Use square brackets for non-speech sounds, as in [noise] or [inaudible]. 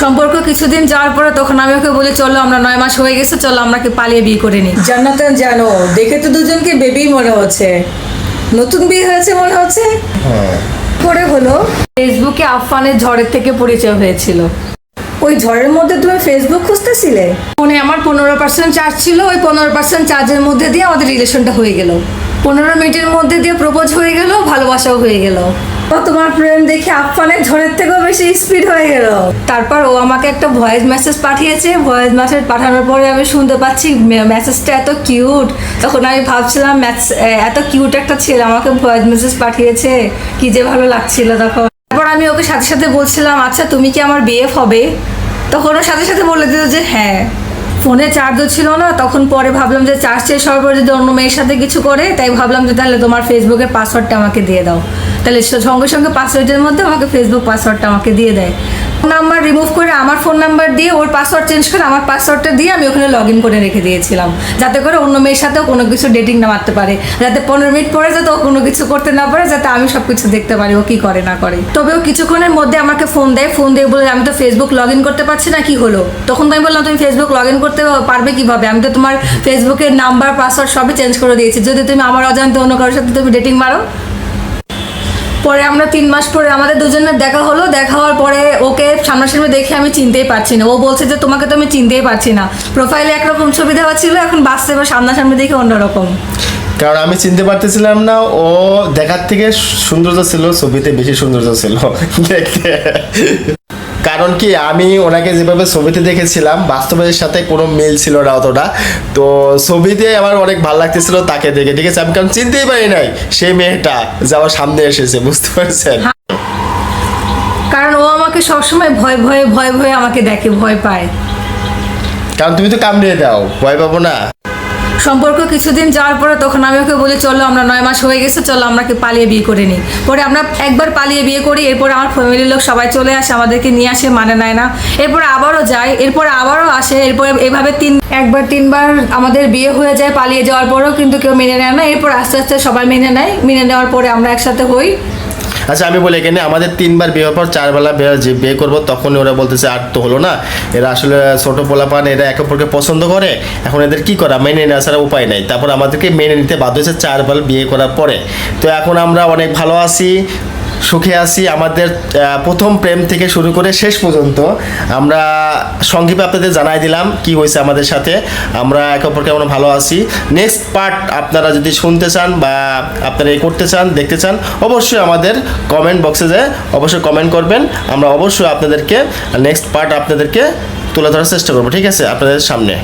সম্পর্ক কিছুদিন যাওয়ার পরে তখন আমি ওকে বলি চলো আমরা নয় মাস হয়ে গেছে চলো আমরা কি পালিয়ে বিয়ে করে নিই? জান্নাতান জানো দেখে তো দুজনকে বেবি মনে হচ্ছে। নতুন বিয়ে হয়েছে মনে হচ্ছে? করে হলো। ফেসবুকে আফফানের ঝড়ের থেকে পরিচয় হয়েছিল। ওই ঝড়ের মধ্যে তুমি ফেসবুক খুঁজতেছিলে? ফোনে আমার পনেরো পার্সেন্ট চার্জ ছিল ওই পনেরো পার্সেন্ট চার্জের মধ্যে দিয়ে আমাদের রিলেশনটা হয়ে গেল। পনেরো মিনিটের মধ্যে দিয়ে প্রপোজ হয়ে গেল ভালোবাসাও হয়ে গেল। তোমার প্রেম দেখে আফফানের ঝড়ের থেকেও বেশি স্পিড হয়ে গেল। তারপর ও আমাকে একটা ভয়েস মেসেজ পাঠিয়েছে। ভয়েস মেসেজ পাঠানোর পরে আমি শুনতে পাচ্ছি মেসেজটা এত কিউট তখন আমি ভাবছিলাম এত কিউট একটা ছেলে আমাকে ভয়েস মেসেজ পাঠিয়েছে। কি যে ভালো লাগছিল তখন। তারপর আমি ওকে সাথে সাথে বলছিলাম আচ্ছা তুমি কি আমার বিএফ হবে? তখন ও সাথে সাথে বলে দিল যে হ্যাঁ। ফোনে চার্জও ছিল না, তখন পরে ভাবলাম যে চার্জ শেষ হওয়ার পর যদি অন্য মেয়ের সাথে কিছু করে, তাই ভাবলাম যে তাহলে তোমার ফেসবুকের পাসওয়ার্ডটা আমাকে দিয়ে দাও। তাহলে সঙ্গে সঙ্গে পাসওয়ার্ডের মধ্যে আমাকে ফেসবুক পাসওয়ার্ডটা আমাকে দিয়ে দেয়। নাম্বার রিমুভ করে আমার ফোন নাম্বার দিয়ে ওর পাসওয়ার্ড চেঞ্জ করে আমার পাসওয়ার্ডটা দিয়ে আমি ওখানে লগ ইন করে রেখে দিয়েছিলাম। যাতে করে অন্য মেয়ের সাথেও কোনো কিছু ডেটিং না মারতে পারে। যাতে পনেরো মিনিট পরে যাতে ও কোনো কিছু করতে না পারে, যাতে আমি সব কিছু দেখতে পারি, ও কি করে না করে। তবে ও কিছুক্ষণের মধ্যে আমাকে ফোন দেয়। ফোন দিয়ে বলে, আমি তো ফেসবুক লগ ইন করতে পারছি না, কি হলো? তখন তো আমি বললাম, তুমি ফেসবুক লগ ইন করতে পারবে কীভাবে? আমি তো তোমার ফেসবুকের নাম্বার পাসওয়ার্ড সবই চেঞ্জ করে দিয়েছি। যদি তুমি আমার অজান্তে অন্য কারোর সাথে তুমি ডেটিং মারো পরে আমরা তিন মাস পরে আমাদের দুজনের দেখা হলো, দেখা হওয়ার পরে ওকে সামনাসামনি দেখে আমি চিনতেই পারছি না। ও বলছে যে, তোমাকে তো আমি চিনতেই পারছি না। প্রোফাইলে একরকম ছবি দেওয়া ছিল, এখন বাস্তবে সামনাসামনি দেখে অন্যরকম। কারণ আমি চিনতে পারতেছিলাম না, ও দেখার থেকে সৌন্দর্য ছিল, ছবিতে বেশি সৌন্দর্য ছিল। [laughs] দেখতে। কারণ কি আমি ওনাকে যেভাবে ছবিতে দেখেছিলাম বাস্তবের সাথে কোনো মিল ছিল না অতটা। তো ছবিতে আমার অনেক ভালো লাগতেছিল তাকে দেখে ঠিক আছে? আমি কারণ চিনতেই পারি নাই সেই মেয়েটা যে আমার সামনে এসেছে বুঝতে পারছেন? কারণ ও আমাকে সবসময় ভয় ভয়ে ভয় ভয়ে আমাকে দেখে ভয় পায়। কারণ তুমি তো কামড়িয়ে দাও ভয় পাবো না। সম্পর্ক কিছুদিন যাওয়ার পরে তখন আমি ওকে বলি, চলো আমরা নয় মাস হয়ে গেছে, চলো আমরা কি পালিয়ে বিয়ে করে নিই? পরে আমরা একবার পালিয়ে বিয়ে করি, এরপর আমার ফ্যামিলির লোক সবাই চলে আসে, আমাদেরকে নিয়ে আসে মানে নেয় না। এরপর আবারও যায়, এরপর আবারও আসে, এরপর এভাবে তিন, একবার তিনবার আমাদের বিয়ে হয়ে যায় পালিয়ে যাওয়ার পরেও কিন্তু কেউ মেনে নেয় না। এরপর আস্তে আস্তে সবাই মেনে নেয়। মেনে নেওয়ার পরে আমরা একসাথে হই। আচ্ছা আমি বলি এখানে আমাদের তিনবার বিয়ে হওয়ার পর চারবেলা যে বিয়ে করব তখন ওরা বলতেছে, আর তো হলো না। এরা আসলে ছোটো পোলা পান এরা একে অপরকে পছন্দ করে। এখন এদের কি করা? মেনে নেওয়া ছাড়া উপায় নাই। তারপর আমাদেরকে মেনে নিতে বাধ্য হয়েছে চারবার বিয়ে করার পরে। তো এখন আমরা অনেক ভালো আছি। সুখে আছি, আমাদের প্রথম প্রেম থেকে শুরু করে শেষ পর্যন্ত। আমরা সংক্ষেপে আপনাদের জানাই দিলাম কি হয়েছে আমাদের সাথে। আমরা একে অপরকে আমরা ভালো আছি। নেক্সট পার্ট আপনারা যদি শুনতে চান বা আপনারা এ করতে চান, দেখতে চান, অবশ্যই আমাদের কমেন্ট বক্সে যে অবশ্যই কমেন্ট করবেন। আমরা অবশ্যই আপনাদেরকে নেক্সট পার্ট আপনাদেরকে তুলে ধরার চেষ্টা করব, ঠিক আছে? আপনাদের সামনে।